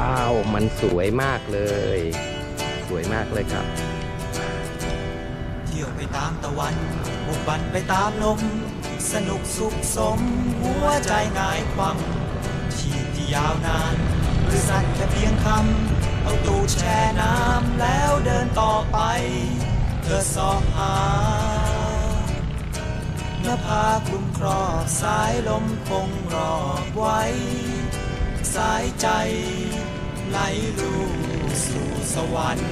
อ้าวมันสวยมากเลย สวยมากเลยครับ เที่ยวไปตามตะวันบุกบันไปตามลม สนุกสุขสม หัวใจหงายความชีพที่ยาวนานหรือสั้นแค่เพียงคำเอาตูแช่น้ำแล้วเดินต่อไปเพื่อสอบหาเนื้อผ้าคลุมครอบสายลมคงรอบไว้ สายใจ ไหลลูสู่สวรรค์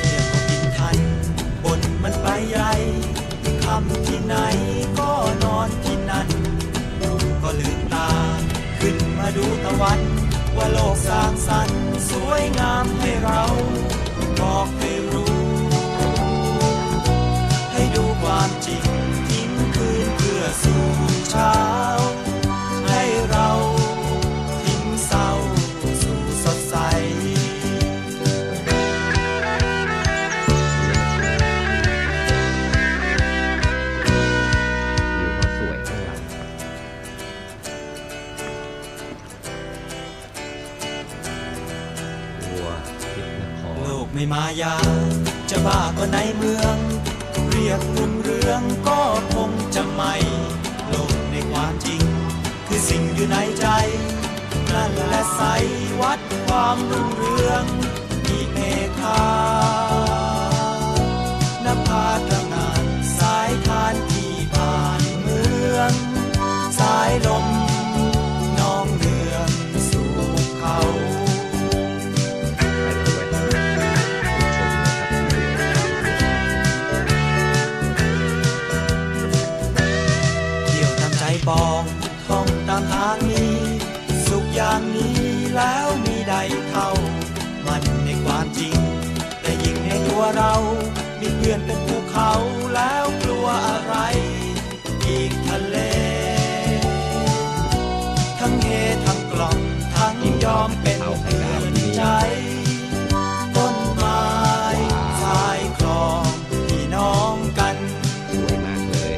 เที่ยวกินทันบนมันไปใหญ่คำที่ไหนก็นอนที่นั่นก็ลืมตา ขึ้นมาดูตะวัน ไม่มายา จะบ้าก็ในเมือง เรียกรุ่งเรืองก็คงจะไม่โลกในความจริง คือสิ่งอยู่ในใจนั่นแหละใสวัดความรุ่งเรือง มีเมฆานภาตงานสายทานที่ผ่านเมือง สายลม อย่างนี้แล้วมีใดเท่า มันในความจริง แต่ยิ่งในตัวเรา มีเพื่อนเป็นภูเขาแล้วกลัวอะไร อีกทะเล ทั้งเฮทั้งกล่องทั้งยอมเป็นเพื่อนใจ ต้นไม้ชายคลองพี่น้องกัน สวมากเลย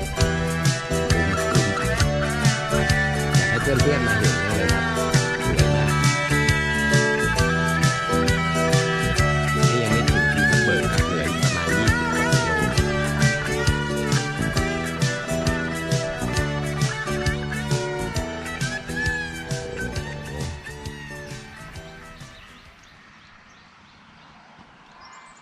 ให้เพื่อนๆมาเห็นกันเลยครับ